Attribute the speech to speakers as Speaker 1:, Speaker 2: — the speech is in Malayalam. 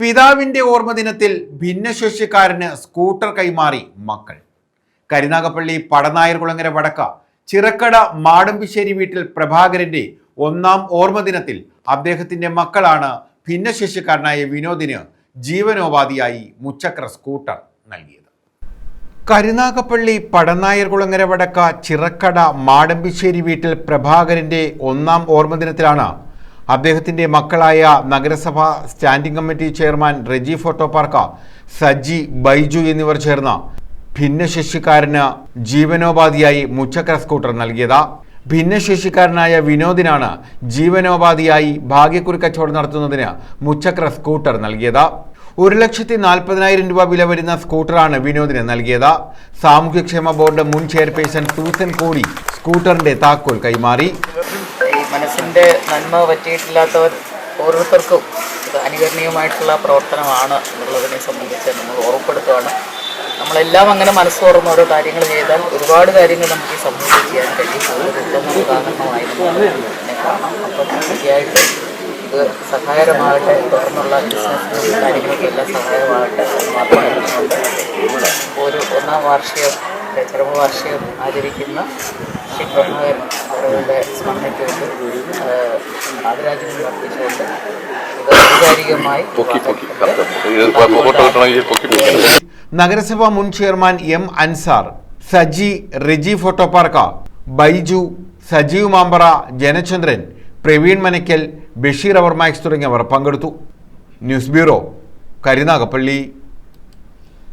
Speaker 1: പിതാവിന്റെ ഓർമ്മദിനത്തിൽ ഭിന്നശേഷിക്കാരന് സ്കൂട്ടർ കൈമാറി മക്കൾ. കരുനാഗപ്പള്ളി പടനായർകുളങ്ങര വടക്ക ചിറക്കട മാടമ്പിശ്ശേരി വീട്ടിൽ പ്രഭാകരന്റെ ഒന്നാം ഓർമ്മ ദിനത്തിൽ അദ്ദേഹത്തിന്റെ മക്കളാണ് ഭിന്നശേഷിക്കാരനായ വിനോദിന് ജീവനോപാധിയായി മുച്ചക്ര സ്കൂട്ടർ നൽകിയത്. കരുനാഗപ്പള്ളി പടനായർകുളങ്ങര വടക്ക ചിറക്കട മാടമ്പിശ്ശേരി വീട്ടിൽ പ്രഭാകരന്റെ ഒന്നാം ഓർമ്മദിനത്തിലാണ് അദ്ദേഹത്തിന്റെ മക്കളായ നഗരസഭ standing committee chairman Reji photo park Saji Baiju എന്നിവർ ചേർന്ന ഭിന്നശേഷിക്കാരന് ജീവനോപാധിയായി മുച്ചക്ര സ്കൂട്ടർ നൽകിയത്. ഭിന്നശേഷിക്കാരനായ വിനോദിനാണ് ജീവനോപാധിയായി ഭാഗ്യക്കുറി കച്ചവടം നടത്തുന്നതിന് മുച്ചക്ര സ്കൂട്ടർ നൽകിയത്. ഒരു ലക്ഷത്തി നാൽപ്പതിനായിരം രൂപ വില വരുന്ന സ്കൂട്ടറാണ് വിനോദിന് നൽകിയത്. സാമൂഹ്യക്ഷേമ ബോർഡ് മുൻ ചെയർപേഴ്സൺ സൂസൻ കോടി സ്കൂട്ടറിന്റെ താക്കോൽ കൈമാറി.
Speaker 2: മനസ്സിന്റെ നന്മ പറ്റിയിട്ടില്ലാത്തവർ ഓരോരുത്തർക്കും ഇത് അനുകരണീയമായിട്ടുള്ള പ്രവർത്തനമാണ് എന്നുള്ളതിനെ സംബന്ധിച്ച് നമ്മൾ ഓർമ്മപ്പെടുത്തുകയാണ്. നമ്മളെല്ലാം അങ്ങനെ മനസ്സ് തുറന്ന് ഓരോ കാര്യങ്ങൾ ചെയ്താൽ ഒരുപാട് കാര്യങ്ങൾ നമുക്ക് ഈ സമൂഹത്തിൽ ചെയ്യാൻ കഴിയും. അതൊരു ഉദാഹരണമായിരുന്നു അപ്പം തീർച്ചയായിട്ടും ഇത് സഹായകരമാകട്ടെ. തുടർന്നുള്ള ബിസിനസ്സിനും കാര്യങ്ങൾക്കെല്ലാം സഹായമാകട്ടെ മാത്രമല്ല ഒരു ഒന്നാം വാർഷികം ചരമവാർഷികം ആചരിക്കുന്ന ശ്രീ പ്രഭാകരൻ അവരുടെ സ്മരണയ്ക്കുണ്ട് ആദരാഞ്ജലി അർപ്പിച്ചുകൊണ്ട് ഇത് ഔപചാരികമായി
Speaker 1: നഗരസഭ മുൻ chairman M Ansar Saji Reji photo park Baiju Sajeev Mampara Janachandran Praveen Manakkal Basheer അവർമാക്സ് തുടങ്ങിയവർ പങ്കെടുത്തു. News bureau Karunagappally.